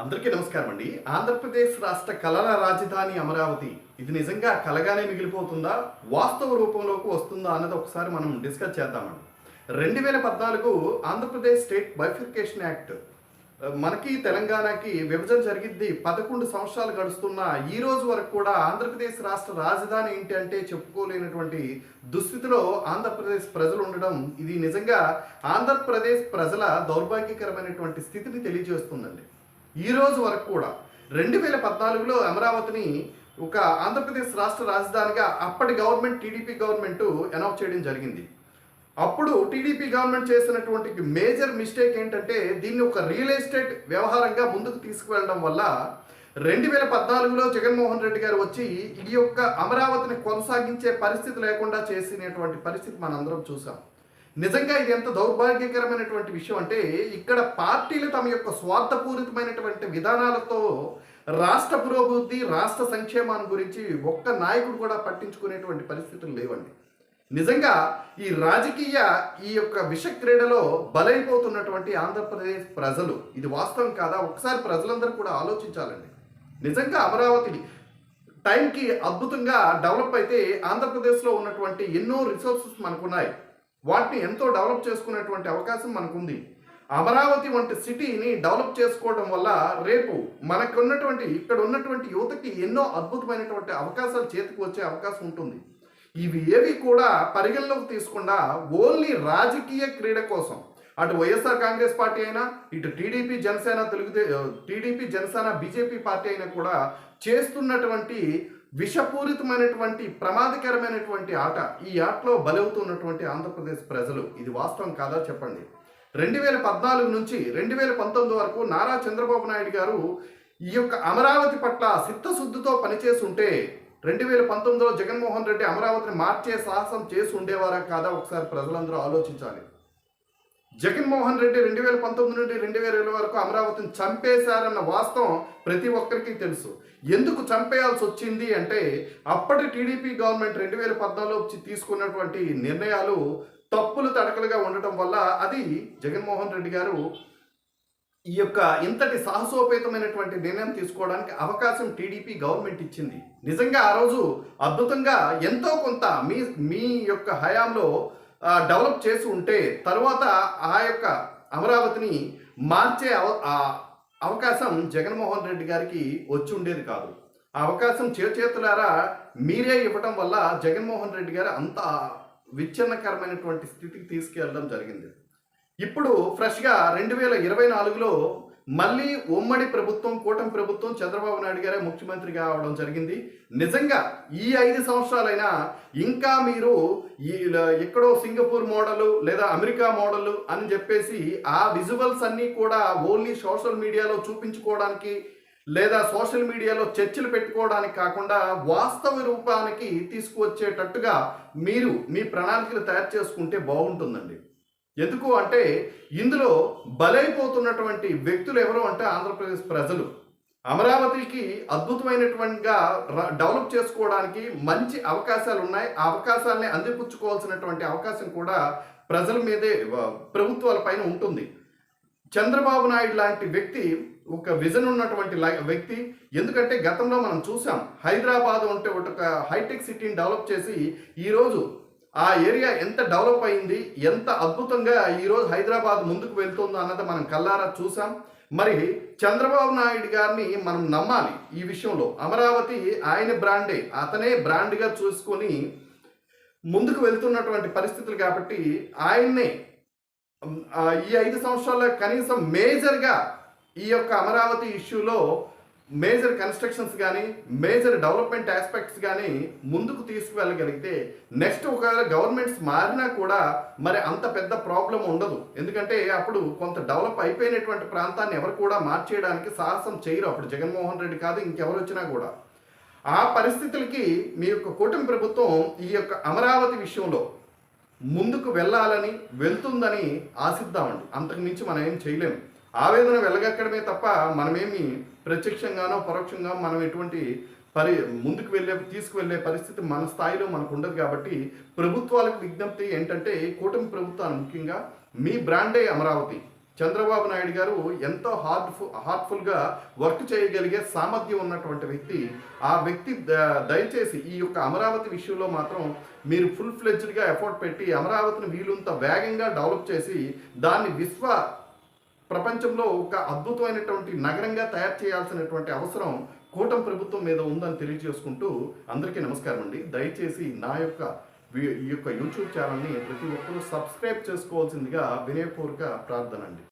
అందరికీ నమస్కారం అండి. ఆంధ్రప్రదేశ్ రాష్ట్ర కళల రాజధాని అమరావతి. ఇది నిజంగా కలగానే మిగిలిపోతుందా? వాస్తవ రూపంలోకి వస్తుందా అన్నది ఒకసారి మనం డిస్కస్ చేద్దామండి. రెండు వేల పద్నాలుగు ఆంధ్రప్రదేశ్ స్టేట్ బైఫికేషన్ యాక్ట్ మనకి తెలంగాణకి విభజన జరిగింది పదకొండు సంవత్సరాలు గడుస్తున్న ఈ రోజు వరకు కూడా ఆంధ్రప్రదేశ్ రాష్ట్ర రాజధాని ఏంటి అంటే చెప్పుకోలేనటువంటి దుస్థితిలో ఆంధ్రప్రదేశ్ ప్రజలు ఉండడం ఇది నిజంగా ఆంధ్రప్రదేశ్ ప్రజల దౌర్భాగ్యకరమైనటువంటి స్థితిని తెలియజేస్తుందండి. ఈరోజు వరకు కూడా రెండు వేల పద్నాలుగులో అమరావతిని ఒక ఆంధ్రప్రదేశ్ రాష్ట్ర రాజధానిగా అప్పటి గవర్నమెంట్ టీడీపీ గవర్నమెంట్ అనౌన్స్ చేయడం జరిగింది. అప్పుడు టీడీపీ గవర్నమెంట్ చేసినటువంటి మేజర్ మిస్టేక్ ఏంటంటే దీన్ని ఒక రియల్ ఎస్టేట్ వ్యవహారంగా ముందుకు తీసుకువెళ్ళడం వల్ల రెండు వేల పద్నాలుగులో జగన్మోహన్ రెడ్డి గారు వచ్చి ఈ యొక్క అమరావతిని కొనసాగించే పరిస్థితి లేకుండా చేసినటువంటి పరిస్థితి మనందరం చూసాం. నిజంగా ఇది ఎంత దౌర్భాగ్యకరమైనటువంటి విషయం అంటే ఇక్కడ పార్టీలు తమ యొక్క స్వార్థపూరితమైనటువంటి విధానాలతో రాష్ట్ర పురోభివృద్ధి రాష్ట్ర సంక్షేమాన్ని గురించి ఒక్క నాయకుడు కూడా పట్టించుకునేటువంటి పరిస్థితులు లేవండి. నిజంగా ఈ రాజకీయ ఈ యొక్క విష క్రీడలో బలైపోతున్నటువంటి ఆంధ్రప్రదేశ్ ప్రజలు ఇది వాస్తవం కాదా? ఒకసారి ప్రజలందరూ కూడా ఆలోచించాలండి. నిజంగా అమరావతిని టైంకి అద్భుతంగా డెవలప్ అయితే ఆంధ్రప్రదేశ్లో ఉన్నటువంటి ఎన్నో రిసోర్సెస్ మనకున్నాయి. వాటిని ఎంతో డెవలప్ చేసుకునేటువంటి అవకాశం మనకుంది. అమరావతి వంటి సిటీని డెవలప్ చేసుకోవడం వల్ల రేపు మనకు ఉన్నటువంటి ఇక్కడ ఉన్నటువంటి యువతకి ఎన్నో అద్భుతమైనటువంటి అవకాశాలు చేతికి వచ్చే అవకాశం ఉంటుంది. ఇవి ఏవి కూడా పరిగణలోకి తీసుకుండా ఓన్లీ రాజకీయ క్రీడ కోసం. అటు వైఎస్ఆర్ కాంగ్రెస్ పార్టీ అయినా ఇటు టీడీపీ జనసేన తెలుగుదే టీడీపీ జనసేన బీజేపీ పార్టీ అయినా కూడా చేస్తున్నటువంటి విషపూరితమైనటువంటి ప్రమాదకరమైనటువంటి ఆట ఈ ఆటలో బలవుతున్నటువంటి ఆంధ్రప్రదేశ్ ప్రజలు. ఇది వాస్తవం కాదా చెప్పండి. రెండు వేల పద్నాలుగు నుంచి రెండు వేల పంతొమ్మిది వరకు నారా చంద్రబాబు నాయుడు గారు ఈ యొక్క అమరావతి పట్ల సిద్ధశుద్ధితో పనిచేస్తుంటే రెండు వేల పంతొమ్మిదిలో జగన్మోహన్ రెడ్డి అమరావతిని మార్చే సాహసం చేసి ఉండేవారా కాదా ఒకసారి ప్రజలందరూ ఆలోచించాలి. జగన్మోహన్ రెడ్డి రెండు వేల పంతొమ్మిది నుండి రెండు వేల ఇరవై వరకు అమరావతిని చంపేశారన్న వాస్తవం ప్రతి ఒక్కరికి తెలుసు. ఎందుకు చంపేయాల్సి వచ్చింది అంటే అప్పటి టీడీపీ గవర్నమెంట్ రెండు వేల పద్నాలుగులో వచ్చి తీసుకున్నటువంటి నిర్ణయాలు తప్పులు తడకలుగా ఉండటం వల్ల అది జగన్మోహన్ రెడ్డి గారు ఈ యొక్క ఇంతటి సాహసోపేతమైనటువంటి నిర్ణయం తీసుకోవడానికి అవకాశం టీడీపీ గవర్నమెంట్ ఇచ్చింది. నిజంగా ఆ రోజు అద్భుతంగా ఎంతో కొంత మీ మీ యొక్క హయాంలో డెవలప్ చేసి ఉంటే తర్వాత ఆ యొక్క అమరావతిని మార్చే అవ అవకాశం జగన్మోహన్ రెడ్డి గారికి వచ్చి ఉండేది కాదు. ఆ అవకాశం చేతులారా మీరే ఇవ్వటం వల్ల జగన్మోహన్ రెడ్డి గారు అంత విచ్ఛిన్నకరమైనటువంటి స్థితికి తీసుకెళ్ళడం జరిగింది. ఇప్పుడు ఫ్రెష్గా రెండు వేల ఇరవై నాలుగులో మళ్ళీ ఉమ్మడి ప్రభుత్వం కూటమి ప్రభుత్వం చంద్రబాబు నాయుడు గారే ముఖ్యమంత్రిగా అవడం జరిగింది. నిజంగా ఈ ఐదు సంవత్సరాలైనా ఇంకా మీరు ఈ ఎక్కడో సింగపూర్ మోడల్ లేదా అమెరికా మోడల్ అని చెప్పేసి ఆ విజువల్స్ అన్నీ కూడా ఓన్లీ సోషల్ మీడియాలో చూపించుకోవడానికి లేదా సోషల్ మీడియాలో చర్చలు పెట్టుకోవడానికి కాకుండా వాస్తవ రూపానికి తీసుకువచ్చేటట్టుగా మీరు మీ ప్రణాళికలు తయారు చేసుకుంటే బాగుంటుందండి. ఎందుకు అంటే ఇందులో బలైపోతున్నటువంటి వ్యక్తులు ఎవరు అంటే ఆంధ్రప్రదేశ్ ప్రజలు. అమరావతికి అద్భుతమైనటువంటిగా డెవలప్ చేసుకోవడానికి మంచి అవకాశాలు ఉన్నాయి ఆ అవకాశాలని అందిపుచ్చుకోవాల్సినటువంటి అవకాశం కూడా ప్రజల మీదే ప్రభుత్వాల పైన ఉంటుంది. చంద్రబాబు నాయుడు లాంటి వ్యక్తి ఒక విజన్ ఉన్నటువంటి వ్యక్తి ఎందుకంటే గతంలో మనం చూసాం హైదరాబాద్ ఉంటే ఒక హైటెక్ సిటీని డెవలప్ చేసి ఈరోజు ఆ ఏరియా ఎంత డెవలప్ అయింది ఎంత అద్భుతంగా ఈరోజు హైదరాబాద్ ముందుకు వెళ్తుందో అన్నది మనం కల్లారా చూసాం. మరి చంద్రబాబు నాయుడు గారిని మనం నమ్మాలి ఈ విషయంలో. అమరావతి ఆయన బ్రాండే అతనే బ్రాండ్గా చూసుకొని ముందుకు వెళ్తున్నటువంటి పరిస్థితులు కాబట్టి ఆయన్నే ఈ ఐదు సంవత్సరాల్లో కనీసం మేజర్గా ఈ యొక్క అమరావతి ఇష్యూలో మేజర్ కన్స్ట్రక్షన్స్ కానీ మేజర్ డెవలప్మెంట్ ఆస్పెక్ట్స్ కానీ ముందుకు తీసుకువెళ్ళగలిగితే నెక్స్ట్ ఒకవేళ గవర్నమెంట్స్ మారినా కూడా మరి అంత పెద్ద ప్రాబ్లం ఉండదు. ఎందుకంటే అప్పుడు కొంత డెవలప్ అయిపోయినటువంటి ప్రాంతాన్ని ఎవరు కూడా మార్చేయడానికి సాహసం చేయరు. అప్పుడు జగన్మోహన్ రెడ్డి కాదు ఇంకెవరు వచ్చినా కూడా. ఆ పరిస్థితులకి మీ యొక్క కూటమి ప్రభుత్వం ఈ యొక్క అమరావతి విషయంలో ముందుకు వెళ్ళాలని వెళ్తుందని ఆశిద్దామండి. అంతకు మించి మనం ఏం చేయలేము. ఆవేదన వెళ్ళగక్కడమే తప్ప మనమేమి ప్రత్యక్షంగానో పరోక్షంగా మనం ఎటువంటి పరి ముందుకు వెళ్ళే తీసుకువెళ్ళే పరిస్థితి మన స్థాయిలో మనకు ఉండదు కాబట్టి ప్రభుత్వాలకు విజ్ఞప్తి ఏంటంటే కూటమి ప్రభుత్వాలు ముఖ్యంగా మీ బ్రాండే అమరావతి. చంద్రబాబు నాయుడు గారు ఎంతో హార్డ్ హార్ట్ఫుల్గా వర్క్ చేయగలిగే సామర్థ్యం ఉన్నటువంటి వ్యక్తి. ఆ వ్యక్తి ద- దయచేసి ఈ యొక్క అమరావతి విషయంలో మాత్రం మీరు ఫుల్ ఫ్లెజ్డ్గా ఎఫర్ట్ పెట్టి అమరావతిని వీలుంత వేగంగా డెవలప్ చేసి దాన్ని విశ్వ ప్రపంచంలో ఒక అద్భుతమైనటువంటి నగరంగా తయారు చేయాల్సినటువంటి అవసరం కూటమి ప్రభుత్వం మీద ఉందని తెలియజేసుకుంటూ అందరికీ నమస్కారం అండి. దయచేసి నా యొక్క ఈ యొక్క యూట్యూబ్ ఛానల్ని ప్రతి ఒక్కరూ సబ్స్క్రైబ్ చేసుకోవాల్సిందిగా వినయపూర్వక ప్రార్థన అండి.